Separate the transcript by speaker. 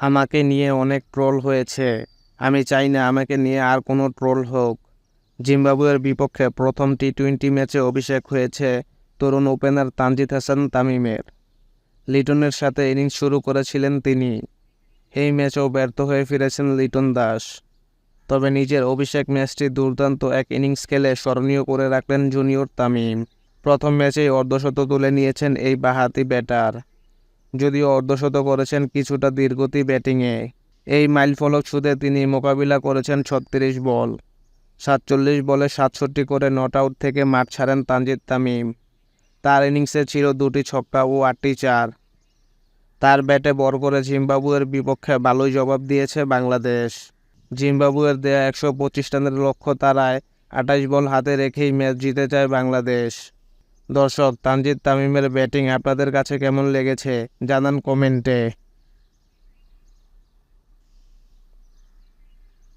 Speaker 1: আমাকে নিয়ে অনেক ট্রোল হয়েছে। আমি চাই না আমাকে নিয়ে আর কোনো ট্রোল হোক। জিম্বাবুয়ের বিপক্ষে প্রথম টি টোয়েন্টি ম্যাচে অভিষেক হয়েছে তরুণ ওপেনার তানজিদ হাসান তামিমের। লিটনের সাথে ইনিংস শুরু করেছিলেন তিনি। এই ম্যাচেও ব্যর্থ হয়ে ফিরেছেন লিটন দাস। তবে নিজের অভিষেক ম্যাচটি দুর্দান্ত এক ইনিংস খেলে স্মরণীয় করে রাখলেন জুনিয়র তামিম। প্রথম ম্যাচেই অর্ধশত তুলে নিয়েছেন এই বাহাতি ব্যাটার। যদিও অর্ধশত করেছেন কিছুটা দীর্ঘতি ব্যাটিংয়ে। এই মাইলফলক ছুঁতে তিনি মোকাবিলা করেছেন ছত্রিশ বল। সাতচল্লিশ বলে সাতষট্টি করে নট আউট থেকে মাঠ ছাড়েন তানজিদ তামিম। তার ইনিংসে ছিল দুটি ছক্কা ও আটটি চার। তার ব্যাটে বর করে জিম্বাবুয়ের বিপক্ষে ভালোই জবাব দিয়েছে বাংলাদেশ। জিম্বাবুয়ের দেয়া একশো পঁচিশ রানের লক্ষ্য তারায় আঠাশ বল হাতে রেখেই ম্যাচ জিতে যায় বাংলাদেশ। দর্শক তানজিদ তামিমের ব্যাটিং আপনাদের কাছে কেমন লেগেছে জানান কমেন্টে।